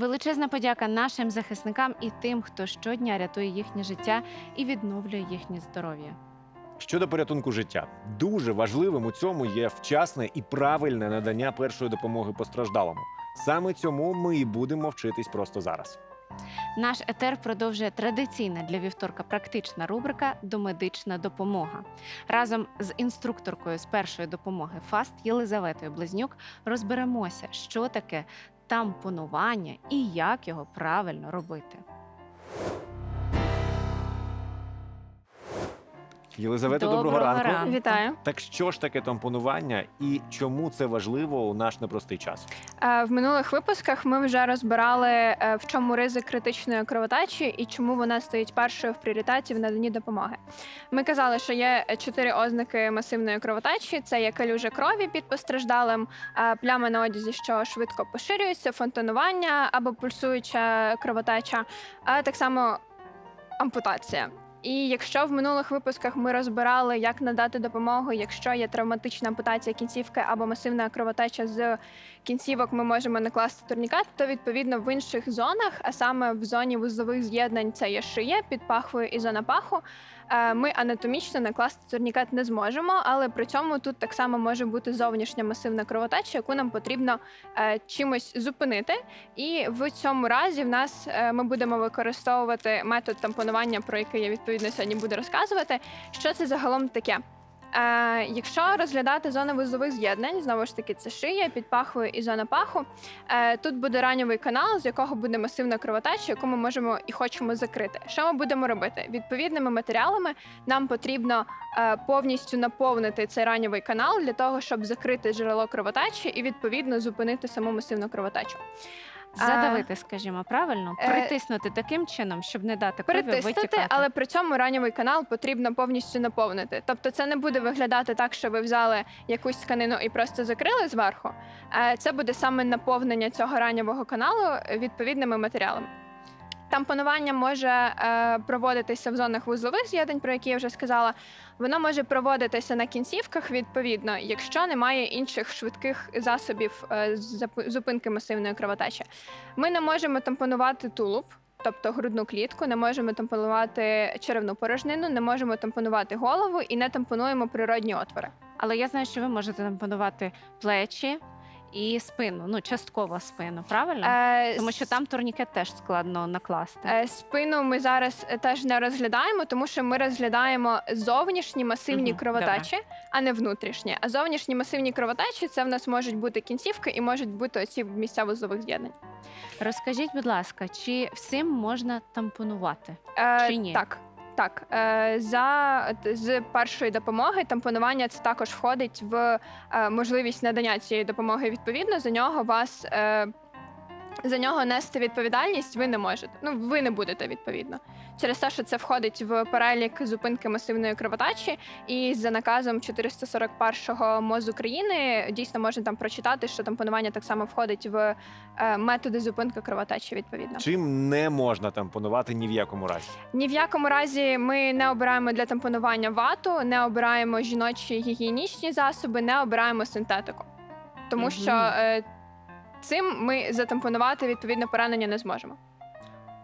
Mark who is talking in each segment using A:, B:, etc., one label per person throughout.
A: Величезна подяка нашим захисникам і тим, хто щодня рятує їхнє життя і відновлює їхнє здоров'я.
B: Щодо порятунку життя, дуже важливим у цьому є вчасне і правильне надання першої допомоги постраждалому. Саме цьому ми і будемо вчитись просто зараз.
A: Наш етер продовжує традиційна для вівторка практична рубрика Домедична допомога. Разом з інструкторкою з першої допомоги ФАСТ Єлизаветою Близнюк розберемося, що таке тампонування і як його правильно робити.
B: Єлизавета, доброго,
A: Доброго
B: ранку.
A: ранку.
C: Вітаю.
B: Так що ж таке тампонування і чому це важливо у наш непростий час?
C: Е, В минулих випусках ми вже розбирали, е, в чому ризик критичної кровотечі і чому вона стоїть першою в пріоритеті в наданні допомоги. Ми казали, що є чотири ознаки масивної кровотечі: це є калюжа крові під постраждалим, е, пляма на одязі, що швидко поширюється, фонтанування або пульсуюча кровотеча, а так само ампутація. І якщо в минулих випусках ми розбирали, як надати допомогу, якщо є травматична ампутація кінцівки або масивна кровотеча з кінцівок, ми можемо накласти турнікет, то відповідно в інших зонах, а саме в зоні вузлових з'єднань, це є шия під пахвою і зона паху. е, Ми анатомічно накласти турнікет не зможемо, але при цьому тут так само може бути зовнішня масивна кровотеча, яку нам потрібно е, чимось зупинити. І в цьому разі в нас е, ми будемо використовувати метод тампонування, про який я відповідно сьогодні буду розказувати. Що це загалом таке? Е, якщо розглядати зони вузлових з'єднань, знову ж таки, це шия, під пахвою і зона паху. Е, тут буде раньовий канал, з якого буде масивна кровотеча, яку ми можемо і хочемо закрити. Що ми будемо робити? Відповідними матеріалами нам потрібно е, повністю наповнити цей раньовий канал для того, щоб закрити джерело кровотечі і відповідно зупинити саму масивну кровотечу.
A: Задавити, скажімо, правильно,
C: е,
A: притиснути таким чином, щоб не дати крові витікати.
C: але при цьому ранньовий канал потрібно повністю наповнити. Тобто, це не буде виглядати так, що ви взяли якусь тканину і просто закрили зверху. Е, Це буде саме наповнення цього ранньового каналу відповідними матеріалами. Тампонування може е, проводитися в зонах вузлових з'єднань, про які я вже сказала. Воно може проводитися на кінцівках, відповідно, якщо немає інших швидких засобів е, зупинки масивної кровотечі. Ми не можемо тампонувати тулуб, тобто грудну клітку, не можемо тампонувати черевну порожнину, не можемо тампонувати голову і не тампонуємо природні отвори.
A: Але я знаю, що ви можете тампонувати плечі і спину, ну частково спину, правильно?
C: Е,
A: Тому що там турнікет теж складно накласти.
C: Е, Спину ми зараз е, теж не розглядаємо, тому що ми розглядаємо зовнішні масивні
A: Мгм,
C: кровотечі, а не внутрішні. А зовнішні масивні кровотечі це в нас можуть бути кінцівки і можуть бути оці місця вузлових з'єднань.
A: Розкажіть, будь ласка, чи всім можна тампонувати?
C: Е,
A: Чи ні?
C: Так. Так, е, за з першої допомоги тампонування це також входить в е, можливість надання цієї допомоги. Відповідно, за нього вас е, за нього нести відповідальність ви не можете. Ну, ви не будете відповідно. Через те, що це входить в перелік зупинки масивної кровотечі, і за наказом 441-го МОЗ України дійсно можна там прочитати, що тампонування так само входить в е, методи зупинки кровотечі. Відповідно.
B: Чим не можна тампонувати ні в якому разі?
C: Ні в якому разі ми не обираємо для тампонування вату, не обираємо жіночі гігієнічні засоби, не обираємо синтетику. Тому
A: Мгм.
C: що е, цим ми затампонувати відповідно поранення не зможемо.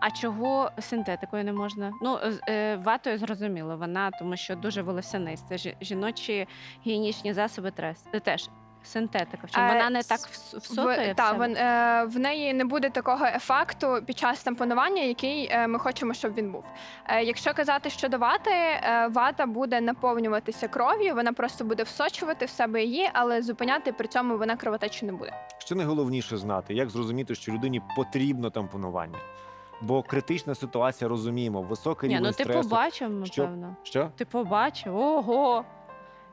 A: А чого синтетикою не можна? Ну, е, ватою зрозуміло, вона, тому що дуже волосянисте. Жіночі гігієнічні засоби трес- теж. Синтетика. В чому
C: Е,
A: вона не так вс- всотує
C: В,
A: в
C: та,
A: себе?
C: е, в неї не буде такого ефекту під час тампонування, який е, ми хочемо, щоб він був. Е, якщо казати щодо вати, е, вата буде наповнюватися кров'ю, вона просто буде всочувати в себе її, але зупиняти при цьому вона кровотечі не буде.
B: Що найголовніше знати, як зрозуміти, що людині потрібно тампонування? Бо критична ситуація розуміємо, високий
A: Ні,
B: рівень
A: ну ти
B: стресу.
A: побачив,
B: Що?
A: напевно.
B: Що?
A: Ти побачив, ого.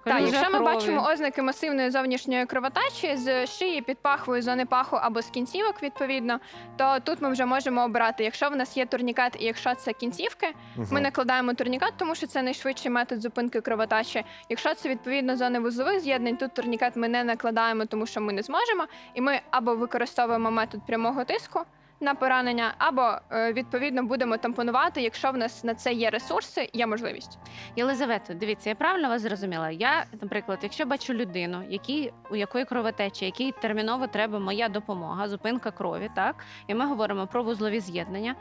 C: Так, якщо ми
A: крові.
C: бачимо ознаки масивної зовнішньої кровотечі з шиї під пахвою, зони паху або з кінцівок, відповідно, то тут ми вже можемо обрати. Якщо в нас є турнікет, і якщо це кінцівки, ми накладаємо турнікет, тому що це найшвидший метод зупинки кровотечі. Якщо це відповідно зони вузлових з'єднань, тут турнікет ми не накладаємо, тому що ми не зможемо. І ми або використовуємо метод прямого тиску. На поранення, або е, відповідно будемо тампонувати, якщо в нас на це є ресурси, є можливість.
A: Єлизавето, дивіться, я правильно вас зрозуміла. Я, наприклад, якщо бачу людину, якій, у якої кровотечі, якій терміново треба моя допомога, зупинка крові, так і ми говоримо про вузлові з'єднання.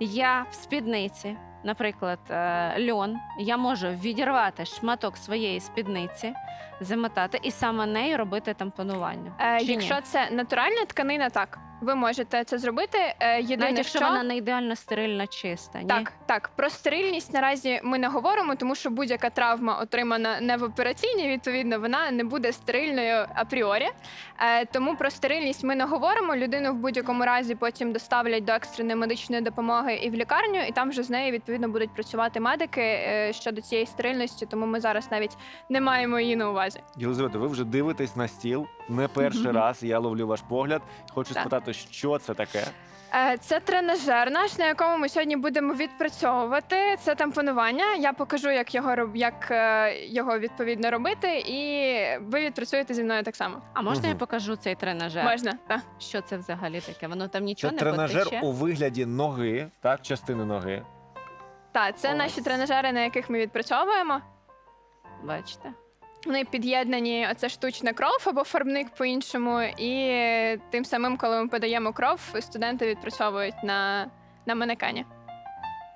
A: Я в спідниці, наприклад, е, льон, я можу відірвати шматок своєї спідниці, замотати і саме нею робити тампонування.
C: Е,
A: Чи ні?
C: якщо це натуральна тканина, так ви можете це зробити. Е, єдине,
A: навіть якщо
C: що
A: вона не ідеально стерильно чиста, ні?
C: Так, так. Про стерильність наразі ми не говоримо, тому що будь-яка травма, отримана не в операційній, відповідно, вона не буде стерильною апріорі. Е, тому про стерильність ми не говоримо. Людину в будь-якому разі потім доставлять до екстреної медичної допомоги і в лікарню, і там вже з нею відповідно будуть працювати медики е, щодо цієї стерильності. Тому ми зараз навіть не маємо її на увазі.
B: Єлизавета, ви вже дивитесь на стіл не перший раз. Я ловлю ваш погляд. Хочу
C: Так.
B: Спитати, що це таке?
C: Е, Це тренажер наш, на якому ми сьогодні будемо відпрацьовувати. Це тампонування. Я покажу, як його роб- як е, його відповідно робити, і ви відпрацюєте зі мною так само.
A: А можна я
B: Мгм.
A: покажу цей тренажер?
C: Можна, так.
A: Що це взагалі таке? Воно там
B: Це
A: нічого не
B: тренажер
A: потече?
B: у вигляді ноги, так, частини ноги.
C: Так, це
B: Ось.
C: наші тренажери, на яких ми відпрацьовуємо.
A: Бачите?
C: Вони під'єднані, оце штучна кров або фарбник по-іншому. І тим самим, коли ми подаємо кров, студенти відпрацьовують на, на манекені.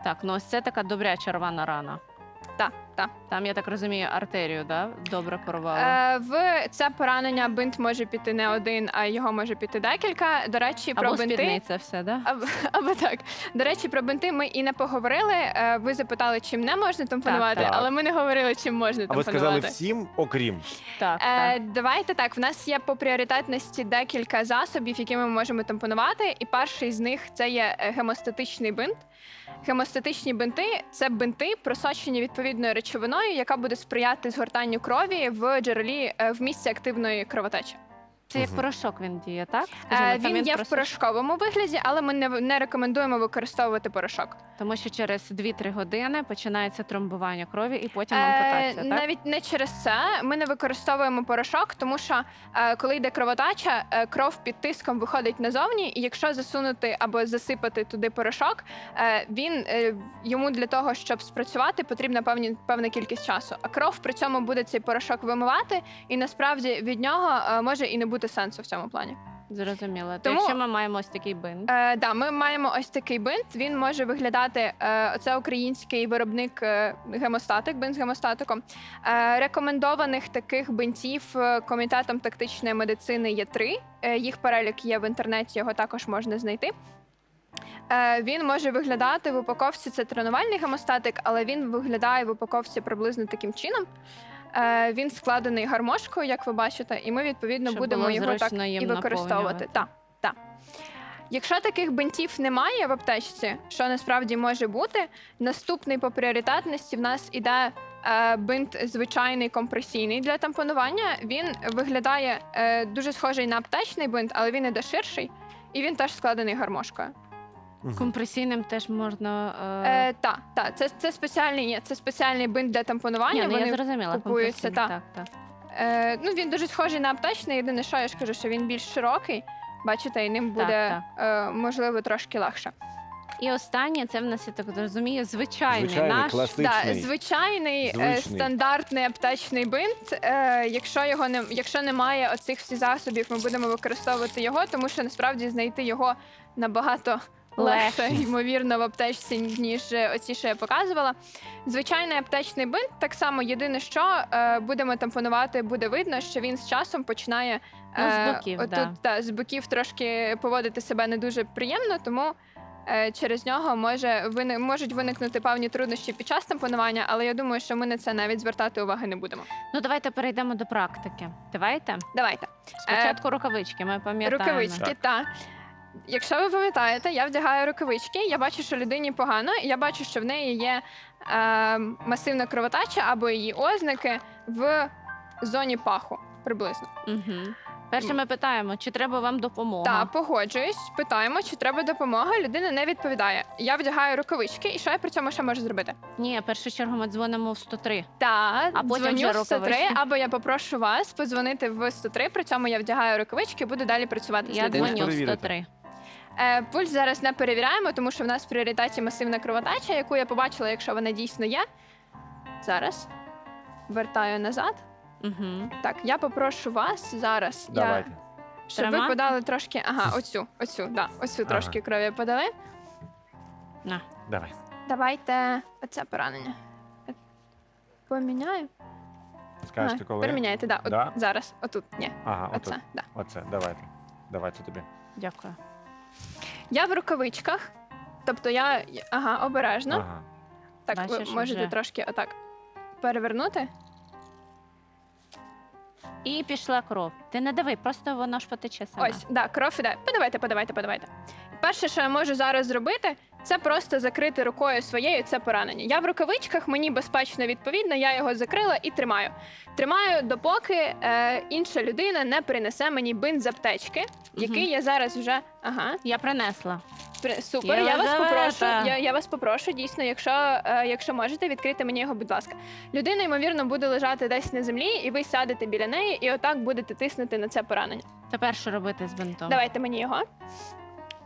A: Так, ну ось це така добряча рвана рана.
C: Так, так.
A: Там, я так розумію, артерію, да? добре порвало.
C: Е, в це поранення бинт може піти не один, а його може піти декілька. До речі, про
A: Або
C: бинти.
A: спідниця все, да?
C: Або, або так. До речі, про бинти ми і не поговорили. Е, Ви запитали, чим не можна тампонувати,
B: Так, так.
C: але ми не говорили, чим можна
B: А ви
C: тампонувати.
B: сказали всім, окрім.
A: Так,
C: Е,
A: так.
C: давайте так. В нас є по пріоритетності декілька засобів, які ми можемо тампонувати. І перший з них це є е, гемостатичний бинт. Гемостатичні бинти це бинти, просочені відповідною речовиною, яка буде сприяти згортанню крові в джерелі е, в місці активної кровотечі.
A: Це як
B: Мгм.
A: порошок він діє, так?
C: Е,
A: Скажімо, там
C: він є в
A: просто-
C: порошковому вигляді, але ми не, не рекомендуємо використовувати порошок.
A: Тому що через 2-3 години починається тромбування крові і потім
C: Е,
A: ампутація, так?
C: навіть не через це ми не використовуємо порошок, тому що е, коли йде кровотача, е, кров під тиском виходить назовні, і якщо засунути або засипати туди порошок, е, він е, йому для того, щоб спрацювати, потрібна певні певна кількість часу. А кров при цьому буде цей порошок вимивати, і насправді від нього е, може і не бути сенсу в цьому плані.
A: Зрозуміло. То
C: Тому-
A: якщо ми маємо ось такий бинт,
C: Е, да, ми маємо ось такий бинт. Він може виглядати. Е, це український виробник е, гемостатик, бинт з гемостатиком. Е, рекомендованих таких бинтів е, комітетом тактичної медицини є три. Е, їх перелік є в інтернеті, його також можна знайти. Е, він може виглядати в упаковці. Це тренувальний гемостатик, але він виглядає в упаковці приблизно таким чином. Е, він складений гармошкою, як ви бачите, і ми відповідно
A: Щоб
C: будемо
A: було
C: його так
A: зручно їм
C: і використовувати.
A: наповнювати.
C: Так, так. Якщо таких бинтів немає в аптечці, що насправді може бути, наступний по пріоритетності в нас іде е, бинт звичайний компресійний для тампонування. Він виглядає е, дуже схожий на аптечний бинт, але він іде ширший, і він теж складений гармошкою.
B: Мгм.
A: компресійним теж можна. Е...
C: Е, та, та, це, це спеціальний, ні, це спеціальний бинт для тампонування.
A: Ні, ну,
C: Вони
A: я зрозуміла.
C: купуються,
A: компресійний,
C: та.
A: так, так.
C: Е, ну, він дуже схожий на аптечний. Єдине, що я ж кажу, що він більш широкий. Бачите, і ним буде Е, можливо трошки легше.
A: І останнє, це в нас, я так розумію, звичайний,
B: Звичайний,
A: наш.
B: класичний.
C: Да, звичайний е,
B: Звичний.
C: стандартний аптечний бинт. Е, якщо його не якщо немає оцих всіх засобів, ми будемо використовувати його, тому що насправді знайти його набагато. Легше,
A: Легше.
C: ймовірно, в аптечці, ніж е, оці, що я показувала. Звичайний аптечний бинт, так само єдине, що е, будемо тампонувати, буде видно, що він з часом починає
A: Ну, з
C: е,
A: боків,
C: отут,
A: да.
C: та, з боків трошки поводити себе не дуже приємно, тому е, через нього може вини, можуть виникнути певні труднощі під час тампонування, але я думаю, що ми на це навіть звертати уваги не будемо.
A: Ну, давайте перейдемо до практики. Давайте.
C: Давайте.
A: Спочатку рукавички, ми пам'ятаємо.
C: Рукавички, та. Якщо ви пам'ятаєте, я вдягаю рукавички, я бачу, що людині погано, і я бачу, що в неї є е, масивна кровотача або її ознаки в зоні паху приблизно.
A: Угу. Перше ми питаємо, чи треба вам допомога.
C: Так, погоджуюсь, питаємо, чи треба допомога. Людина не відповідає. Я вдягаю рукавички, і що я при цьому ще можу зробити?
A: Ні, в першу чергу ми дзвонимо в 103.
C: Так,
A: А потім
C: дзвоню
A: вже
C: в 103,
A: рукавички.
C: або я попрошу вас подзвонити в 103, при цьому я вдягаю рукавички і буду далі працювати з
A: Я
C: людиною.
A: дзвоню в 103.
C: Е, пульс зараз не перевіряємо, тому що в нас в пріоритеті масивна кровотеча, яку я побачила, якщо вона дійсно є. Зараз вертаю назад.
A: Угу.
C: Так, я попрошу вас зараз.
B: Давайте.
C: Я, щоб ви
A: Тримати?
C: подали трошки. Ага, оцю, оцю, да, оцю
B: Ага.
C: трошки крові подали.
A: На.
B: Давай.
C: Давайте оце поранення. Поміняю.
B: Скажете,
C: Ага,
B: коли?
C: Переміняйте, да, от,
B: Да?
C: зараз. Отут. Ні,
B: Ага,
C: оце.
B: отут.
C: Да.
B: Оце, давайте. Давайте тобі.
A: Дякую.
C: Я в рукавичках. Тобто я. Ага, обережно.
B: Ага.
C: Так, ви можете
A: вже.
C: трошки отак перевернути.
A: І пішла кров. Ти не дави, просто воно ж потече саме.
C: Ось, да, кров іде. Подавайте, подавайте, подавайте. Перше, що я можу зараз зробити, це просто закрити рукою своєю це поранення. Я в рукавичках, мені безпечно відповідно, я його закрила і тримаю. Тримаю, допоки е, інша людина не принесе мені бинт з аптечки, який я зараз вже. Ага,
A: Я принесла.
C: при- супер. Я вас
A: Єлизавета.
C: попрошу. Я, я вас попрошу дійсно, якщо, е, якщо можете, відкрити мені його, будь ласка. Людина, ймовірно, буде лежати десь на землі, і ви сядете біля неї, і отак будете тиснути на це поранення.
A: Тепер що робити з бинтом?
C: Давайте мені його.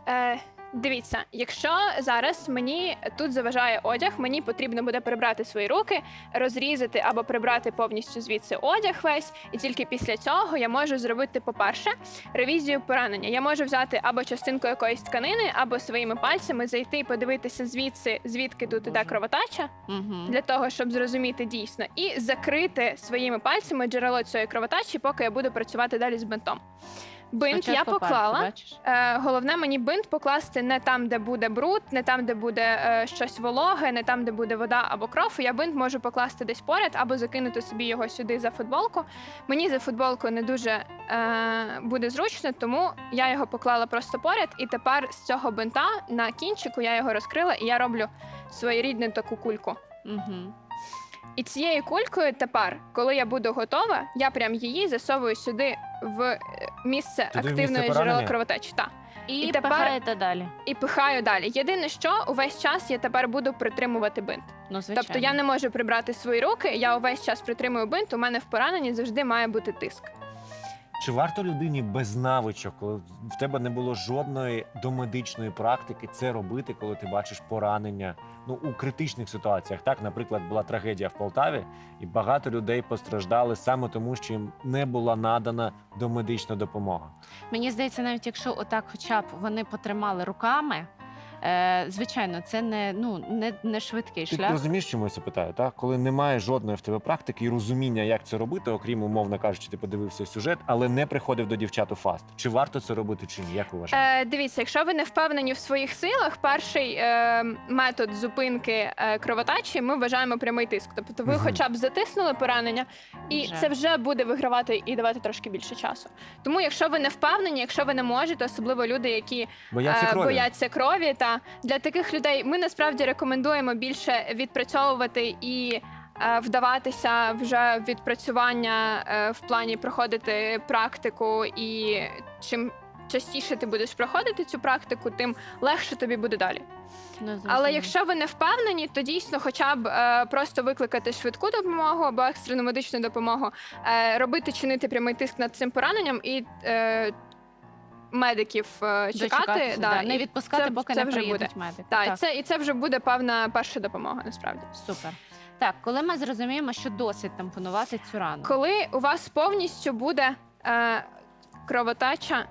C: Е, дивіться, якщо зараз мені тут заважає одяг, мені потрібно буде прибрати свої руки, розрізати або прибрати повністю звідси одяг весь, і тільки після цього я можу зробити, по-перше, ревізію поранення. Я можу взяти або частинку якоїсь тканини, або своїми пальцями зайти і подивитися звідси, звідки тут іде кровотача,
A: Угу.
C: для того, щоб зрозуміти дійсно, і закрити своїми пальцями джерело цієї кровотачі, поки я буду працювати далі з бинтом. Бинт я поклала.
A: бачиш?
C: Е, головне мені бинт покласти не там, де буде бруд, не там, де буде е, щось вологе, не там, де буде вода або кров. Я бинт можу покласти десь поряд або закинути собі його сюди за футболку. Мені за футболку не дуже е, буде зручно, тому я його поклала просто поряд. І тепер з цього бинта на кінчику я його розкрила і я роблю своєрідну таку кульку.
A: Угу.
C: І цією кулькою тепер, коли я буду готова, я прям її засовую сюди в е, місце
B: Туди в
C: активної
B: місце
C: джерела
B: поранення?
C: кровотечі. Та.
A: І,
C: І тепер-
A: пихаєте далі.
C: і пихаю далі. Єдине, що увесь час я тепер буду притримувати бинт.
A: Ну, звичайно.
C: Тобто я не можу прибрати свої руки, я увесь час притримую бинт. У мене в пораненні завжди має бути тиск.
B: Чи варто людині без навичок, коли в тебе не було жодної домедичної практики, це робити, коли ти бачиш поранення? Ну у критичних ситуаціях, так, наприклад, була трагедія в Полтаві, і багато людей постраждали саме тому, що їм не була надана домедична допомога.
A: Мені здається, навіть якщо отак, хоча б вони потримали руками, е, звичайно, це не, ну, не, не швидкий
B: Ти
A: шлях.
B: розумієш, чому я це питаю? Так, коли немає жодної в тебе практики і розуміння, як це робити, окрім умовно кажучи, ти подивився сюжет, але не приходив до дівчат у фаст. Чи варто це робити, чи ні? Як ви вважаєте?
C: Е, дивіться, якщо ви не впевнені в своїх силах, перший е, метод зупинки е, кровотачі ми вважаємо прямий тиск. Тобто ви
B: Мгм.
C: хоча б затиснули поранення, і
A: Вже.
C: це вже буде вигравати і давати трошки більше часу. Тому, якщо ви не впевнені, якщо ви не можете, особливо люди, які
B: Бояться
C: е,
B: крові.
C: бояться крові. Та для таких людей ми насправді рекомендуємо більше відпрацьовувати і. е, Вдаватися вже в відпрацювання е, в плані проходити практику, і чим частіше ти будеш проходити цю практику, тим легше тобі буде далі.
A: Ну,
C: Але якщо ви не впевнені, то дійсно, хоча б е, просто викликати швидку допомогу або екстрену медичну допомогу, е, робити чинити прямий тиск над цим пораненням і е, медиків е, чекати,
A: Дочекатися, да, не відпускати,
C: це-
A: поки
C: це
A: не
C: вже
A: приїдуть медики.
C: та, і
A: Так,
C: це і це вже буде певна перша допомога. Насправді,
A: супер. Так, коли ми зрозуміємо, що досить тампонувати цю рану.
C: коли у вас повністю буде е, кровотача,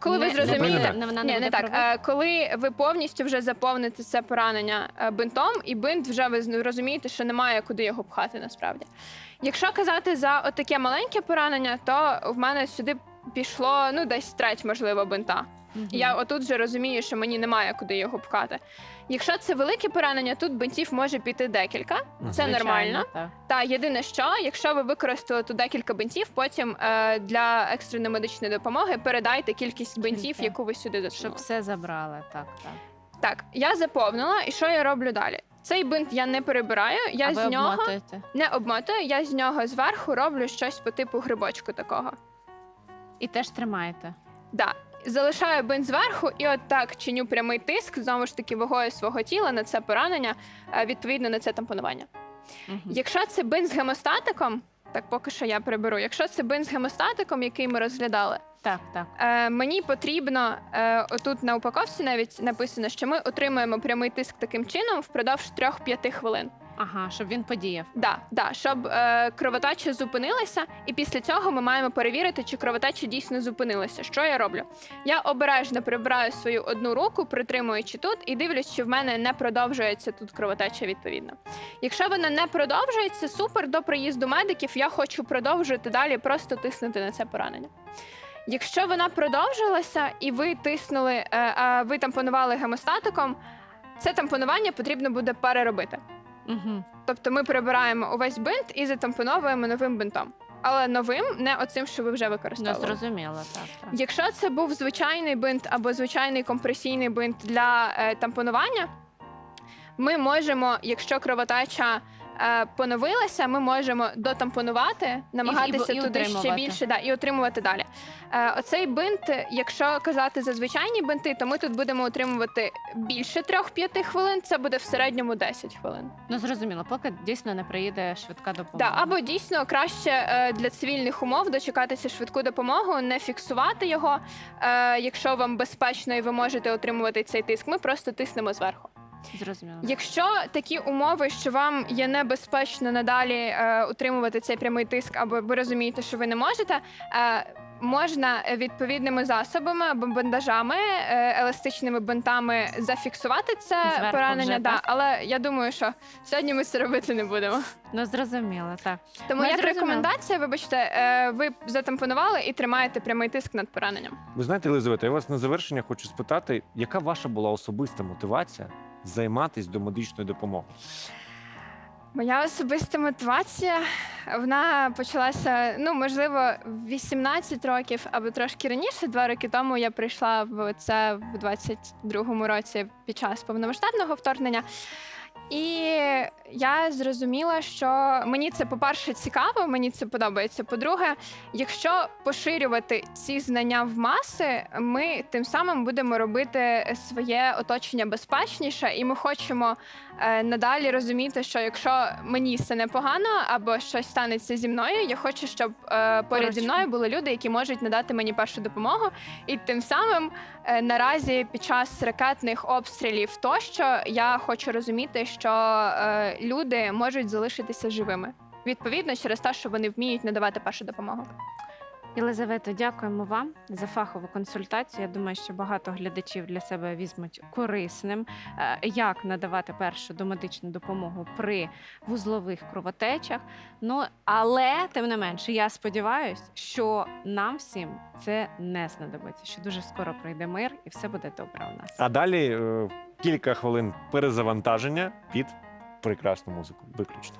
C: коли ви
A: Не-
C: зрозумієте.
A: не, вона
C: Ні,
A: буде
C: не так. Е, коли ви повністю вже заповните це поранення е, бинтом, і бинт вже ви розумієте, що немає куди його пхати насправді. Якщо казати за отаке маленьке поранення, то в мене сюди пішло ну десь треть, можливо, бинта.
A: Мгм.
C: Я отут вже розумію, що мені немає куди його пхати. Якщо це велике поранення, тут бинтів може піти декілька.
B: Мгм.
C: Це
A: Звичайно,
C: нормально.
A: Так.
C: Та єдине, що якщо ви використали тут декілька бинтів, потім е, для екстреної медичної допомоги передайте кількість бинтів,
A: Скільки?
C: яку ви сюди
A: Щоб все забрали. Так, так.
C: Так, я заповнила, і що я роблю далі? Цей бинт я не перебираю, я
A: а ви
C: з нього
A: обмотуєте.
C: не обмотую, я з нього зверху роблю щось по типу грибочку такого.
A: І теж тримаєте.
C: Да. Залишаю бинт зверху і от так чиню прямий тиск, знову ж таки, вагою свого тіла на це поранення, е, відповідно на це тампонування.
A: Мгм.
C: Якщо це бинт з гемостатиком, так поки що я приберу. Якщо це бинт з гемостатиком, який ми розглядали,
A: Так, так.
C: Е, мені потрібно е, отут на упаковці навіть написано, що ми отримуємо прямий тиск таким чином впродовж 3-5 хвилин.
A: Ага, щоб він подіяв.
C: Да, да, щоб е, кровотеча зупинилася, і після цього ми маємо перевірити, чи кровотеча дійсно зупинилася. Що я роблю? Я обережно прибираю свою одну руку, притримуючи тут, і дивлюсь, чи в мене не продовжується тут кровотеча відповідно. Якщо вона не продовжується, супер до приїзду медиків. Я хочу продовжити далі, просто тиснути на це поранення. Якщо вона продовжилася і ви тиснули, е, а ви тампонували гемостатиком, це тампонування потрібно буде переробити.
A: Угу.
C: Тобто ми прибираємо увесь бинт і затампоновуємо новим бинтом. Але новим, не оцим, що ви вже
A: Ну,
C: використовували.
A: зрозуміло, так. так.
C: Якщо це був звичайний бинт або звичайний компресійний бинт для е, тампонування, ми можемо, якщо кровотеча е, поновилася, ми можемо дотампонувати, намагатися
A: і
C: туди ще більше да, і отримувати далі. Е, оцей бинт, якщо казати за звичайні бинти, то ми тут будемо отримувати більше 3-5 хвилин, це буде в середньому 10 хвилин.
A: Ну зрозуміло, поки дійсно не приїде швидка допомога.
C: Да, або дійсно краще е, для цивільних умов дочекатися швидку допомогу, не фіксувати його. Е, якщо вам безпечно і ви можете отримувати цей тиск, ми просто тиснемо зверху.
A: Зрозуміло.
C: Якщо такі умови, що вам є небезпечно надалі е, утримувати цей прямий тиск, або ви розумієте, що ви не можете. Е, Можна відповідними засобами або бандажами, е, еластичними бинтами зафіксувати це
A: Зверху
C: поранення.
A: вже,
C: да,
A: так?
C: але я думаю, що сьогодні ми це робити не будемо.
A: Ну зрозуміло, так.
C: Тому
A: Ну,
C: як
A: зрозуміло.
C: рекомендація, вибачте, е, ви затампонували і тримаєте прямий тиск над пораненням.
B: Ви знаєте, Елизавета, я вас на завершення хочу спитати, яка ваша була особиста мотивація займатися до медичної допомоги?
C: Моя особиста мотивація вона почалася, ну можливо, в 18 років або трошки раніше. Два роки тому я прийшла в це в 22-му році під час повномасштабного вторгнення. І я зрозуміла, що мені це, по-перше, цікаво, мені це подобається. По-друге, якщо поширювати ці знання в маси, ми тим самим будемо робити своє оточення безпечніше, і ми хочемо е, надалі розуміти, що якщо мені все непогано або щось станеться зі мною, я хочу, щоб е, поряд зі мною були люди, які можуть надати мені першу допомогу. І тим самим е, наразі під час ракетних обстрілів тощо я хочу розуміти, що е, люди можуть залишитися живими. Відповідно, через те, що вони вміють надавати першу допомогу.
A: Єлизавето, дякуємо вам за фахову консультацію. Я думаю, що багато глядачів для себе візьмуть корисним, е, як надавати першу домедичну допомогу при вузлових кровотечах. Ну але тим не менше, я сподіваюся, що нам всім це не знадобиться. Що дуже скоро прийде мир і все буде добре у нас.
B: А далі е, кілька хвилин перезавантаження під прекрасну музику. Виключно.